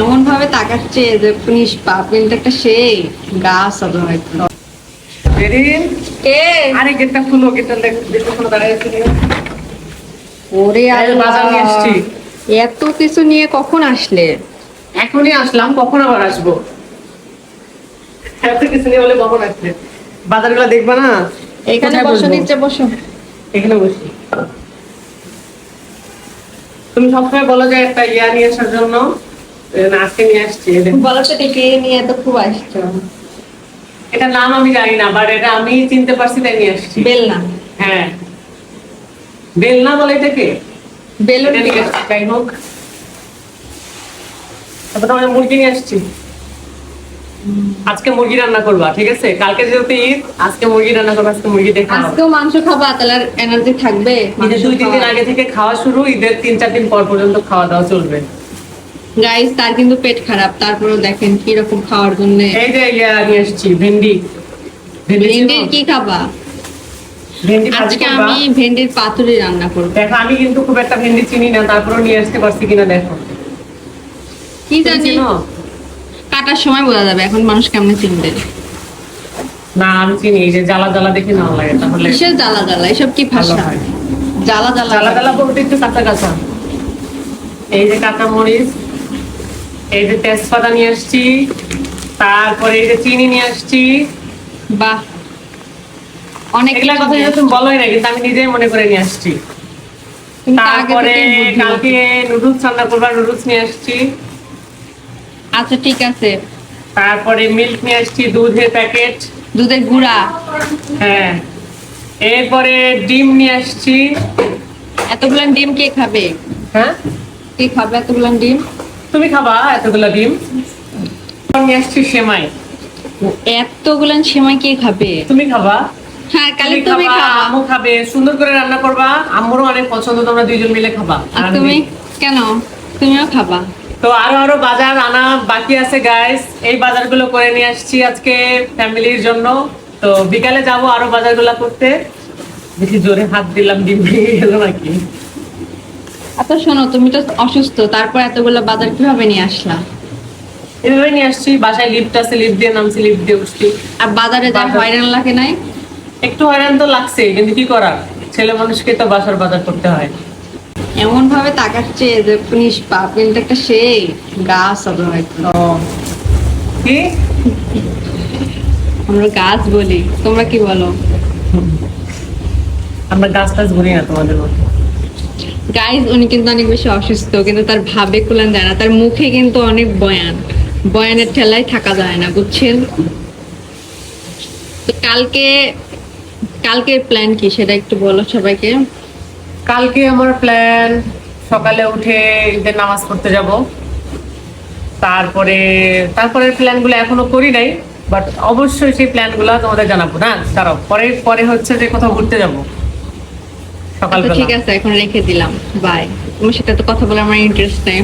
এমন ভাবে তাকাচ্ছে যে পুলিশ পাপেলটা একটা সেই গাছ হবে হয়তো বেরিন? কে? আরে গেটটা খুলো গেটটা গেটটা খুলো দাঁড়ায় ওরে আল্লাহ। বাজার নিয়ে এসছি। এত কিছু নিয়ে কখন আসলে? এখনই আসলাম কখন আবার আসব? এত কিছু নিয়ে বলে কখন আসলে? বাজারগুলো দেখবা না? এখানে বসো? নিচে বসো। এখানে বসি। তুমি সবসময় বলো যে একটা ইয়া নিয়ে আসার জন্য। আজকে নিয়ে আসছি। বলো নিয়ে তো খুব আসছো। এটা নাম আমি জানি না বাট এটা আমি চিনতে পারছি তাই নিয়ে আসছি। বেল না হ্যাঁ বেল বলে এটাকে বেলুন। এটা নিয়ে আসছি হোক। তারপর তো আমি মুরগি নিয়ে আসছি। আজকে মুরগি রান্না করবা ঠিক আছে? কালকে যেহেতু ঈদ আজকে মুরগি রান্না করবা আজকে মুরগি দেখা আজকেও মাংস খাবা তাহলে এনার্জি থাকবে? দুই তিন দিন আগে থেকে খাওয়া শুরু ঈদের তিন চার দিন পর পর্যন্ত খাওয়া দাওয়া চলবে। গাইস তার কিন্তু পেট খারাপ। তারপরেও দেখেন কি রকম খাওয়ার জন্য। এই যে ইয়া নিয়ে আসছি ভেন্ডি। ভেন্ডি কি খাবা? ভেন্ডি আজকে আমি ভেন্ডির পাতুরি রান্না করব। দেখো আমি কিন্তু খুব একটা ভেন্ডি চিনি না তারপরেও নিয়ে আসতে পারছি কিনা দেখো। কি জানি? কাটার সময় বোঝা যাবে এখন মানুষ কেমনে চিনবে? না আমি চিনি এই যে জ্বালা জ্বালা দেখি না লাগে তাহলে কিসের জ্বালা জ্বালা? এসব কি ভাষা। জ্বালা জ্বালা জ্বালা জ্বালা। বলতে একটু কাঁচা কাঁচা। এই যে কাঁচা মরিচ এই যে তেজপাতা নিয়ে আসছি তারপরে এই যে চিনি নিয়ে আসছি। বাহ! অনেক এগুলা কথা তুমি বলোই না কিন্তু আমি নিজেই মনে করে নিয়ে আসছি। তুমি তো আগে তারপরে কালকে নুডলস রান্না করবা নুডলস নিয়ে আসছি। আচ্ছা ঠিক আছে। তারপরে মিল্ক নিয়ে আসছি দুধের প্যাকেট। দুধের গুঁড়া। হ্যাঁ। এরপরে ডিম নিয়ে আসছি। এতগুলো ডিম কে খাবে? হ্যাঁ? কে খাবে এতগুলো ডিম? তুমি খাবা এতগুলো ডিম? নিয়ে আসছি সেমাই। এতগুলো সেমাই কে খাবে? তুমি খাবা। হ্যাঁ কালি তুমি তুমি খাবা খাবা। আম্মু খাবে সুন্দর করে রান্না করবা আম্মুরও অনেক পছন্দ তোমরা দুইজন মিলে খাবা আর আর তুমি? কেন? তুমিও খাবা। তো আরও আরও বাজার আনা বাকি আছে গাইস এই বাজারগুলো করে নিয়ে আসছি আজকে ফ্যামিলির জন্য। তো বিকালে যাব আরও বাজারগুলো করতে। বেশি জোরে হাত দিলাম ডিম ভেঙে গেল নাকি? আচ্ছা শোনো তুমি তো অসুস্থ তারপর এতগুলো বাজার কীভাবে নিয়ে আসলা? এভাবে নিয়ে আসছি বাসায় লিফট আছে লিফট দিয়ে নামছি লিফট দিয়ে উঠছি আর বাজারে যা হয়রান লাগে নাই? একটু হয়রান তো লাগছে কিন্তু কি করার? ছেলে মানুষকে তো বাসার বাজার করতে হয়। এমন ভাবে তাকাচ্ছে যে পুলিশ পাপেলটা একটা সেই গাছ হবে হয়তো। কি? আমরা গাছ বলি তোমরা কি বলো? আমরা গাছ টাছ বলি না তোমাদের মতো। গাইজ উনি কিন্তু অনেক বেশি অসুস্থ, কিন্তু তার ভাবে কুলান যায় না। তার মুখে কিন্তু অনেক বয়ান। বয়ানের ঠেলায় থাকা যায় না, বুঝছেন? কালকে, কালকের প্ল্যান কি সেটা একটু বলো সবাইকে। কালকে আমার প্ল্যান সকালে উঠে ঈদের নামাজ পড়তে যাব। তারপরে, তারপরের প্ল্যানগুলো এখনও করি নাই বাট অবশ্যই সেই প্ল্যানগুলো তোমাদের জানাব। না, দাঁড়াও, পরে পরে হচ্ছে যে কোথাও ঘুরতে যাব। ঠিক আছে এখন রেখে দিলাম। বাই তোমার সাথে তো কথা বলে আমার ইন্টারেস্ট নেই।